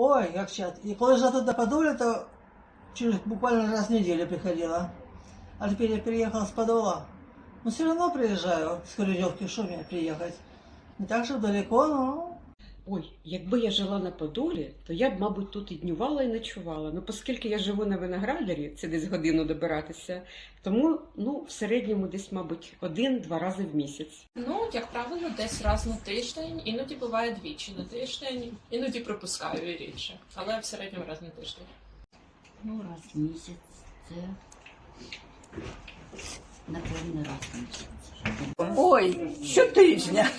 Ой, як чат. І коли жила тут на Подоле, то через буквально раз в неделю приходила. А теперь я переехала с Подола. Но все равно приезжаю с Корюдевки, что мне приехать. Не так, что далеко, но Ой, якби я жила на Подолі, то я б, мабуть, тут і днювала, і ночувала. Ну, оскільки я живу на виноградарі, це десь годину добиратися, тому ну, в середньому десь, мабуть, один-два рази в місяць. Ну, як правило, десь раз на тиждень, іноді буває двічі на тиждень, іноді пропускаю і рідше, але в середньому раз на тиждень. Ну, раз в місяць. Це напевно раз в місяць. Ой, щотижня.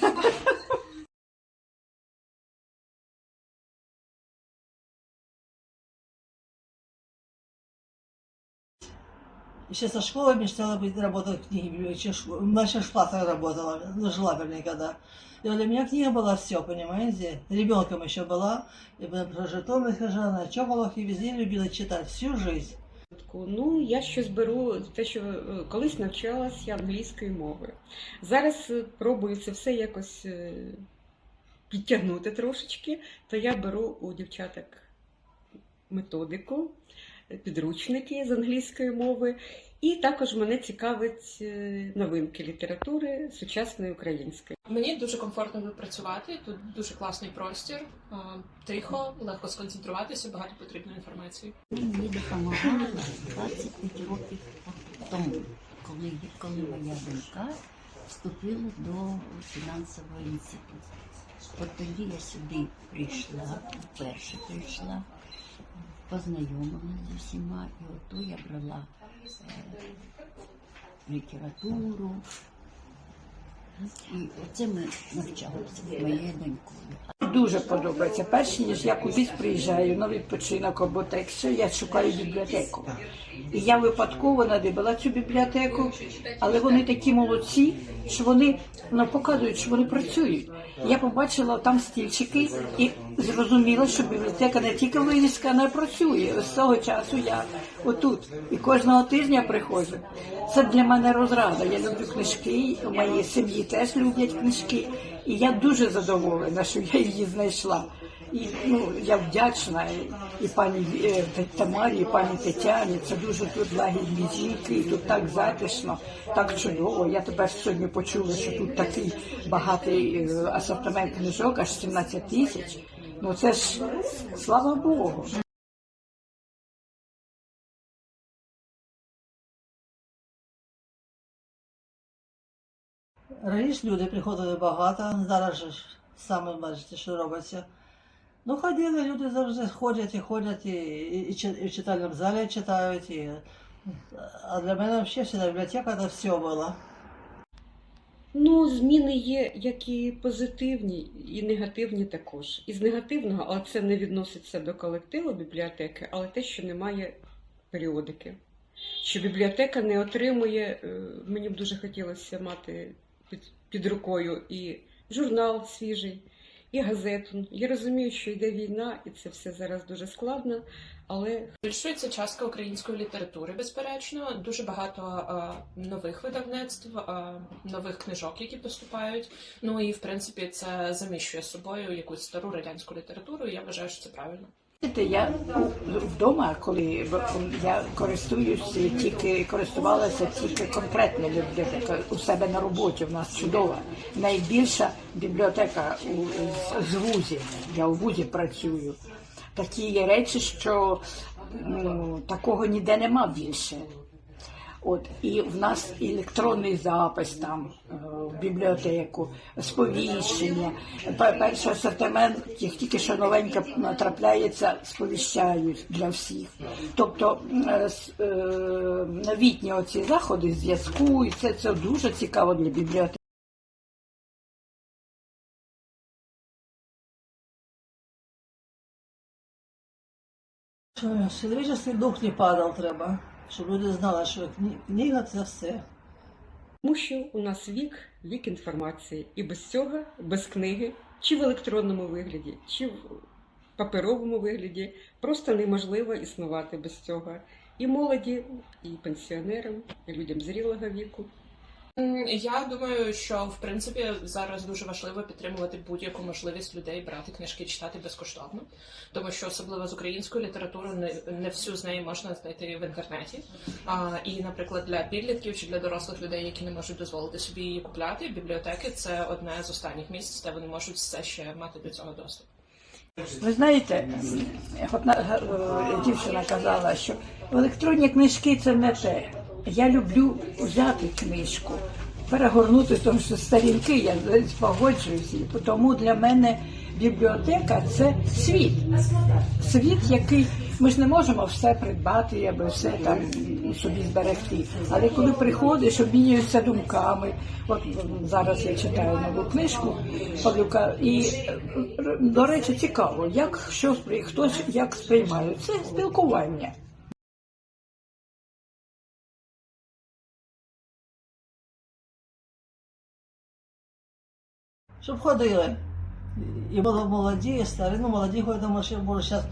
еще со школы мечтала быть, работать в книге, еще ш- на школах работала, ну, жила, вернее, когда. И вот для меня книга была все, понимаете? Ребенком еще была, и потом про Житомир хожала, на Чоколах и везде любила читать всю жизнь. Таку, Ну, я щось беру те, що е, колись навчалася англійської мови. Зараз е, пробую це все якось е, підтягнути трошечки, то я беру у дівчаток методику, е, підручники з англійської мови, і також мене цікавить е, новинки літератури сучасної української. Мені дуже комфортно тут працювати, тут дуже класний простір, тихо, легко сконцентруватися, багато потрібної інформації. Мені допомагала 25 років тому, коли, коли моя донька вступила до фінансового інституту. От тоді я сюди прийшла, вперше прийшла, познайомилася з усіма, і ото я брала е, літературу. І оце ми навчалися з моєю донькою. Дуже подобається. Перш ніж я кудись приїжджаю на відпочинок або так, що я шукаю бібліотеку. І я випадково надибала цю бібліотеку, але вони такі молодці, що вони ну, показують, що вони працюють. Я побачила там стільчики і зрозуміла, що бібліотека не тільки вивіска, але працює. З того часу я отут. І кожного тижня приходжу. Це для мене розрада. Я люблю книжки, у моїй сім'ї теж люблять книжки. І я дуже задоволена, що я її знайшла. І ну, я вдячна і, пані е, Тамарі, і пані Тетяні. Це дуже тут лагідні жінки, і тут так затишно, так чудово. Я тебе сьогодні почула, що тут такий багатий е, асортимент книжок, аж 17 тисяч. Ну це ж слава Богу. Раніше люди приходили багато, зараз же саме бачите, що робиться. Ну, ходили, люди завжди ходять і ходять, і, і, і, в читальному залі читають. І, а для мене взагалі вся бібліотека це все було. Ну, зміни є як і позитивні, і негативні також. Із негативного, але це не відноситься до колективу бібліотеки, але те, що немає періодики. Що бібліотека не отримує, е, мені б дуже хотілося мати під, під рукою і журнал свіжий, і газету. Я розумію, що йде війна, і це все зараз дуже складно, але Збільшується частка української літератури, безперечно. Дуже багато е, нових видавництв, е, нових книжок, які поступають. Ну і в принципі це заміщує собою якусь стару радянську літературу. і Я вважаю, що це правильно. Я вдома, коли я користуюся тільки користувалася тільки конкретно бібліотекою у себе на роботі. У нас чудова. Найбільша бібліотека у з- вузів. Я у вузі працюю. Такі є речі, що ну, такого ніде нема більше. От і в нас електронний запис там е, в бібліотеку, сповіщення. Перший асортимент, як тільки що новенька натрапляється, сповіщають для всіх. Тобто е, новітні оці заходи зв'язку, і це, це дуже цікаво для бібліотеки. Щоб чоловічий дух не падав треба, щоб люди знали, що книга це все. Тому що у нас вік, вік інформації, і без цього, без книги, чи в електронному вигляді, чи в паперовому вигляді, просто неможливо існувати без цього. І молоді, і пенсіонерам, і людям зрілого віку. Я думаю, що в принципі зараз дуже важливо підтримувати будь-яку можливість людей брати книжки читати безкоштовно, тому що особливо з українською літературою не, не всю з неї можна знайти в інтернеті. А, і, наприклад, для підлітків чи для дорослих людей, які не можуть дозволити собі її купляти, бібліотеки це одне з останніх місць, де вони можуть все ще мати до цього доступ. Ви знаєте, одна е, дівчина казала, що електронні книжки це не те. Я люблю взяти книжку, перегорнути, тому що сторінки я погоджуюся. Тому для мене бібліотека це світ. Світ, який ми ж не можемо все придбати, аби все там собі зберегти. Але коли приходиш, обмінюєшся думками. От зараз я читаю нову книжку Павлюка, і е, до речі, цікаво, як що сприй- хто ж як сприймає. Це спілкування. Щоб ходили. І було молоді, і старі, ну молоді ходять, тому що може зараз,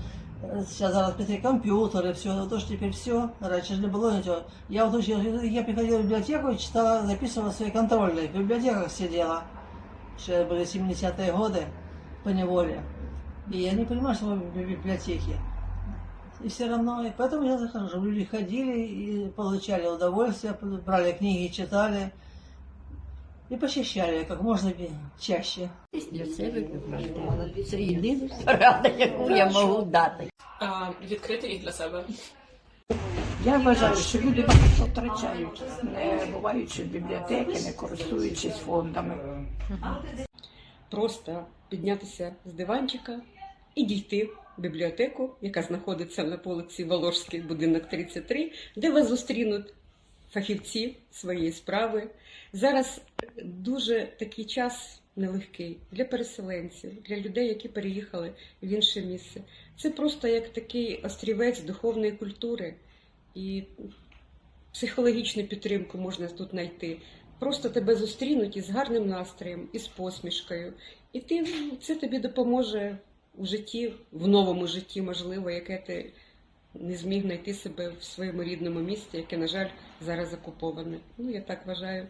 зараз зараз піти комп'ютери, все, то ж тепер все, раніше ж не було нічого. Я вот учил, я приходила в библиотеку, читала, записывала свои контрольные, в библиотеках сидела, еще были 70-е годы по неволе. И я не понимаю, что в библиотеке. И все равно, и поэтому я захожу, чтобы люди ходили и получали удовольствие, брали книги, читали и посещали как можно чаще. Для себе. Це єдина порада, яку я можу дати. А, відкрити їх для себе. Я вважаю, що люди багато втрачають, не буваючи в бібліотеки, не користуючись фондами. Просто піднятися з диванчика і дійти в бібліотеку, яка знаходиться на вулиці Воложський, будинок 33, де вас зустрінуть фахівці своєї справи. Зараз дуже такий час нелегкий для переселенців, для людей, які переїхали в інше місце. Це просто як такий острівець духовної культури і психологічну підтримку можна тут знайти. Просто тебе зустрінуть із гарним настроєм, із посмішкою. І ти це тобі допоможе у житті, в новому житті, можливо, яке ти не зміг знайти себе в своєму рідному місті, яке, на жаль, зараз окуповане. Ну, я так вважаю.